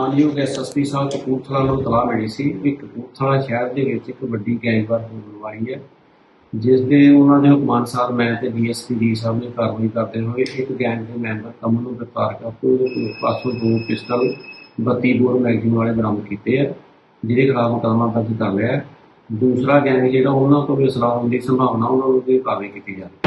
ਮਾਨਯੋਗ ਐਸਐਸਪੀ ਸਾਹਿਬ ਕਪੂਰਥਲਾ ਨੂੰ ਤਲਾਹ ਮਿਲੀ ਸੀ ਕਿ ਕਪੂਰਥਲਾ ਸ਼ਹਿਰ ਦੇ ਵਿੱਚ ਇੱਕ ਵੱਡੀ ਗੈਂਗਵਾਰ ਹੋਣ ਵਾਲੀ ਹੈ, ਜਿਸ ਦੇ ਉਹਨਾਂ ਦੇ ਹੁਕਮ ਅਨੁਸਾਰ ਮੈਂ ਤੇ ਡੀਐਸਪੀ ਜੀ ਸਾਹਿਬ ਨੇ ਕਾਰਵਾਈ ਕਰਦੇ ਹੋਏ ਇੱਕ ਗੈਂਗ ਦੇ ਮੈਂਬਰ ਕਮਲ ਨੂੰ ਗ੍ਰਿਫਤਾਰ ਕਰਕੇ ਉਹਦੇ ਪਾਸੋਂ ਦੋ ਪਿਸਟਲ 32 ਬੋਰ ਮੈਗਜ਼ੀਨ ਵਾਲੇ ਬਰਾਮਦ ਕੀਤੇ ਆ, ਜਿਹਦੇ ਖਿਲਾਫ ਮੁਕੱਦਮਾ ਦਰਜ ਕਰ ਲਿਆ ਦੂਸਰਾ ਗੈਂਗ ਜਿਹੜਾ ਉਹਨਾਂ ਤੋਂ ਵੀ ਅਸਲਾ ਹੋਣ ਦੀ ਸੰਭਾਵਨਾ, ਉਹਨਾਂ ਨੂੰ ਵੀ ਕਾਰਵਾਈ ਕੀਤੀ ਜਾਵੇ।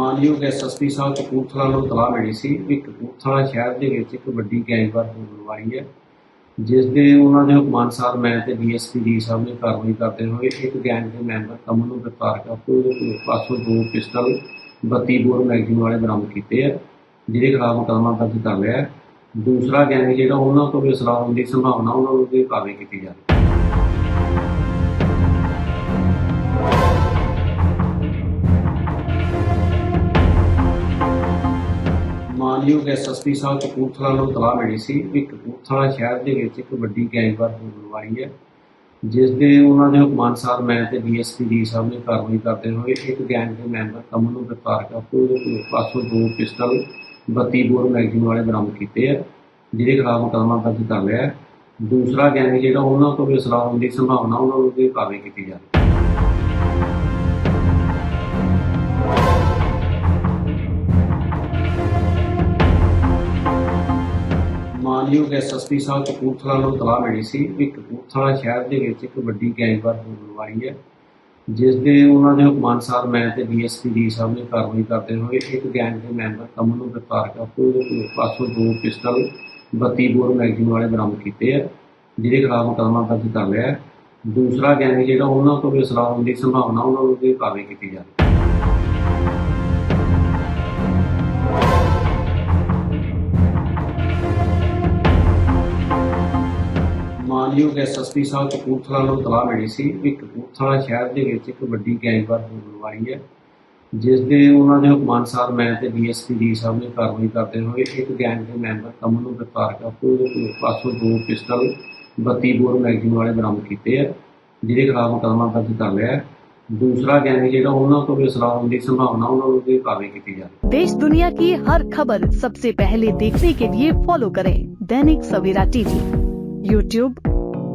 ਮਾਨਯੋਗ ਐਸਐਸਪੀ ਸਾਹਿਬ ਕਪੂਰਥਲਾ ਨੂੰ ਤਲਾਹ ਮਿਲੀ ਸੀ ਕਿ ਕਪੂਰਥਲਾ ਸ਼ਹਿਰ ਦੇ ਵਿੱਚ ਇੱਕ ਵੱਡੀ ਗੈਂਗਵਾਰ ਹੋਣ ਵਾਲੀ ਹੈ, ਜਿਸ ਦੇ ਉਹਨਾਂ ਦੇ ਹੁਕਮ ਅਨੁਸਾਰ ਮੈਂ ਤੇ ਡੀਐਸਪੀ ਜੀ ਸਾਹਿਬ ਨੇ ਕਾਰਵਾਈ ਕਰਦੇ ਹੋਏ ਇੱਕ ਗੈਂਗ ਦੇ ਮੈਂਬਰ ਕਮਲ ਨੂੰ ਗ੍ਰਿਫਤਾਰ ਕਰਕੇ ਪਾਸੋਂ ਦੋ ਪਿਸਟਲ 32 ਬੋਰ ਮੈਗਜ਼ੀਨ ਵਾਲੇ ਬਰਾਮਦ ਕੀਤੇ ਆ ਜਿਹਦੇ ਖਿਲਾਫ ਮੁਕਦਮਾ ਦਰਜ ਕਰ ਲਿਆ ਹੈ। ਦੂਸਰਾ ਗੈਂਗ ਜਿਹੜਾ ਉਹਨਾਂ ਤੋਂ ਵੀ ਅਸਲਾ ਹੋਣ ਦੀ ਸੰਭਾਵਨਾ, ਉਹਨਾਂ ਨੂੰ ਵੀ ਕਾਰਵਾਈ ਕੀਤੀ ਜਾਵੇ। ਮਾਨਯੋਗ ਐਸਐਸਪੀ ਸਾਹਿਬ ਕਪੂਰਥਲਾ ਨੂੰ ਤਲਾਹ ਮਿਲੀ ਸੀ ਕਿ ਕਪੂਰਥਲਾ ਸ਼ਹਿਰ ਦੇ ਵਿੱਚ ਇੱਕ ਵੱਡੀ ਗੈਂਗਵਾਰ ਹੋਣ ਵਾਲੀ ਹੈ, ਜਿਸ ਦੇ ਉਹਨਾਂ ਦੇ ਹੁਕਮ ਅਨੁਸਾਰ ਮੈਂ ਤੇ ਡੀਐਸਪੀ ਜੀ ਸਾਹਿਬ ਨੇ ਕਾਰਵਾਈ ਕਰਦੇ ਹੋਏ ਇੱਕ ਗੈਂਗ ਦੇ ਮੈਂਬਰ ਕਮਲ ਨੂੰ ਗ੍ਰਿਫਤਾਰ ਕਰਕੇ ਉਹਦੇ ਪਾਸੋਂ ਦੋ ਪਿਸਟਲ 32 ਬੋਰ ਮੈਗਜ਼ੀਨ ਵਾਲੇ ਬਰਾਮਦ ਕੀਤੇ ਆ, ਜਿਹਦੇ ਖਿਲਾਫ ਮੁਕੱਦਮਾ ਦਰਜ ਕਰ ਲਿਆ। ਦੂਸਰਾ ਗੈਂਗ ਜਿਹੜਾ ਉਹਨਾਂ ਤੋਂ ਵੀ ਅਸਲਾ ਹੋਣ ਦੀ ਸੰਭਾਵਨਾ, ਉਹਨਾਂ ਨੂੰ ਵੀ ਕਾਰਵਾਈ ਕੀਤੀ ਜਾਵੇ। ਮਾਨਯੋਗ ਐਸਐਸਪੀ ਸਾਹਿਬ ਕਪੂਰਥਲਾ ਨੂੰ ਤਲਾਹ ਮਿਲੀ ਸੀ ਕਿ ਕਪੂਰਥਲਾ ਸ਼ਹਿਰ ਦੇ ਵਿੱਚ ਇੱਕ ਵੱਡੀ ਗੈਂਗਵਾਰ ਹੋਣ ਵਾਲੀ ਹੈ, ਜਿਸ ਦੇ ਉਹਨਾਂ ਦੇ ਹੁਕਮ ਅਨੁਸਾਰ ਮੈਂ ਤੇ ਡੀਐਸਪੀ ਜੀ ਸਾਹਿਬ ਨੇ ਕਾਰਵਾਈ ਕਰਦੇ ਹੋਏ ਇੱਕ ਗੈਂਗ ਦੇ ਮੈਂਬਰ ਕਮਲ ਨੂੰ ਗ੍ਰਿਫਤਾਰ ਕਰਕੇ ਪਾਸੋਂ ਦੋ ਪਿਸਟਲ 32 ਬੋਰ ਮੈਗਜ਼ੀਨ ਵਾਲੇ ਬਰਾਮਦ ਕੀਤੇ ਆ, ਜਿਹਦੇ ਖਿਲਾਫ ਮੁਕੱਦਮਾ ਦਰਜ ਕਰ ਲਿਆ ਹੈ। ਦੂਸਰਾ ਗੈਂਗ ਜਿਹੜਾ ਉਹਨਾਂ ਤੋਂ ਵੀ ਅਸਲਾ ਹੋਣ ਦੀ ਸੰਭਾਵਨਾ, ਉਹਨਾਂ ਨੂੰ ਵੀ ਕਾਰਵਾਈ ਕੀਤੀ ਜਾਵੇ ਮਾਨਯੋਗ ਐਸਐਸਪੀ ਸਾਹਿਬ ਕਪੂਰਥਲਾ ਨੂੰ ਤਲਾਹ ਮਿਲੀ ਸੀ ਕਿ ਕਪੂਰਥਲਾ ਸ਼ਹਿਰ ਦੇ ਵਿੱਚ ਇੱਕ ਵੱਡੀ ਗੈਂਗਵਾਰ ਹੋਣ ਵਾਲੀ ਹੈ ਜਿਸ ਦੇ ਉਹਨਾਂ ਦੇ ਹੁਕਮ ਅਨੁਸਾਰ ਮੈਂ ਤੇ ਡੀਐਸਪੀ ਜੀ ਸਾਹਿਬ ਨੇ ਕਾਰਵਾਈ ਕਰਦੇ ਹੋਏ ਇੱਕ ਗੈਂਗ ਦੇ ਮੈਂਬਰ ਕਮਲ ਨੂੰ ਗ੍ਰਿਫਤਾਰ ਕਰਕੇ ਉਹਦੇ ਕੋਲ ਪਾਸੋਂ ਦੋ ਪਿਸਟਲ 32 ਬੋਰ ਮੈਗਜ਼ੀਨ ਵਾਲੇ ਬਰਾਮਦ ਕੀਤੇ ਆ ਜਿਹਦੇ ਖਿਲਾਫ ਮੁਕੱਦਮਾ ਦਰਜ ਕਰ ਲਿਆ ਹੈ ਦੂਸਰਾ ਗੈਂਗ ਜਿਹੜਾ ਉਹਨਾਂ ਕੋਲ ਵੀ ਅਸਲਾ ਹੋਣ ਦੀ ਸੰਭਾਵਨਾ ਉਹਨਾਂ ਨੂੰ ਵੀ ਕਾਰਵਾਈ ਕੀਤੀ ਜਾਵੇ देश दुनिया की हर खबर सबसे पहले देखने के लिए फॉलो करें दैनिक सवेरा टीवी यूट्यूब